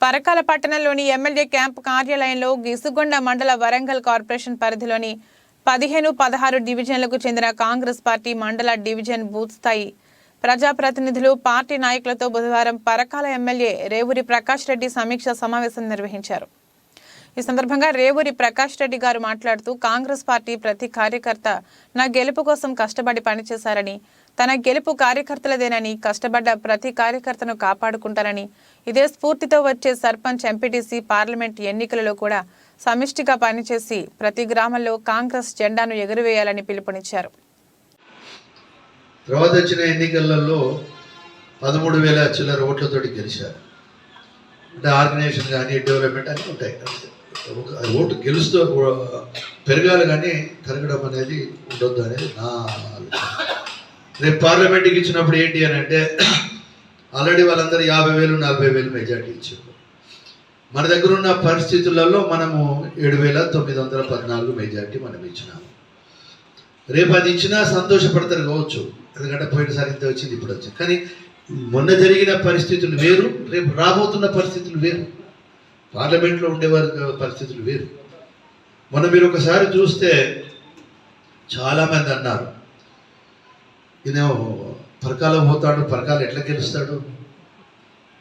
పరకాల పట్టణంలోని MLA camp కార్యాలయంలో గిసుగొండ మండల వరంగల్ కార్పొరేషన్ పరిధిలోని పదిహేను పదహారు డివిజన్లకు చెందిన Congress party mandal division booth స్థాయి ప్రజాప్రతినిధులు పార్టీ నాయకులతో బుధవారం పరకాల ఎమ్మెల్యే రేవూరి ప్రకాష్ రెడ్డి సమీక్ష సమావేశం నిర్వహించారు. ఈ సందర్భంగా రేవూరి ప్రకాష్ రెడ్డి గారు మాట్లాడుతూ కాంగ్రెస్ పార్టీ ప్రతి కార్యకర్త నా గెలుపు కోసం కష్టపడి పనిచేశారని తన గెలుపు కార్యకర్తలదేనని కష్టపడ్డ ప్రతి కార్యకర్తను కాపాడుకుంటారని ఇదే స్ఫూర్తితో వచ్చే సర్పంచ్ ఎంపీటీసీ పార్లమెంట్ ఎన్నికలలో కూడా సమిష్టిగా పనిచేసి ప్రతి గ్రామంలో కాంగ్రెస్ జెండాను ఎగురవేయాలని పిలుపునిచ్చారు. తర్వాత వచ్చిన ఎన్నికలలో పదమూడు వేల చిల్లర ఓట్లతోటి గెలిచారు. అంటే ఆర్గనైజేషన్ కానీ డెవలప్మెంట్ అన్నీ ఉంటాయి. ఓటు గెలుస్తూ పెరగాలి కానీ కరగడం అనేది ఉండొద్దు అనేది నా ఆలోచన. రేపు పార్లమెంట్కి ఇచ్చినప్పుడు ఏంటి అని అంటే ఆల్రెడీ వాళ్ళందరూ యాభై వేలు నలభై వేలు మెజార్టీ ఇచ్చారు. మన దగ్గర ఉన్న పరిస్థితులలో మనము ఏడు వేల తొమ్మిది వందల పద్నాలుగు మెజార్టీ మనం ఇచ్చినాము. రేపు అది ఇచ్చినా సంతోషపడతారు కావచ్చు. ఎందుకంటే పోయినసారి ఇంత వచ్చింది ఇప్పుడు వచ్చింది. కానీ మొన్న జరిగిన పరిస్థితులు వేరు రేపు రాబోతున్న పరిస్థితులు వేరు. పార్లమెంట్లో ఉండేవారి పరిస్థితులు వేరు. మొన్న మీరు ఒకసారి చూస్తే చాలామంది అన్నారు ఈయన పరకాలం పోతాడు పరకాలు ఎట్లా గెలుస్తాడు?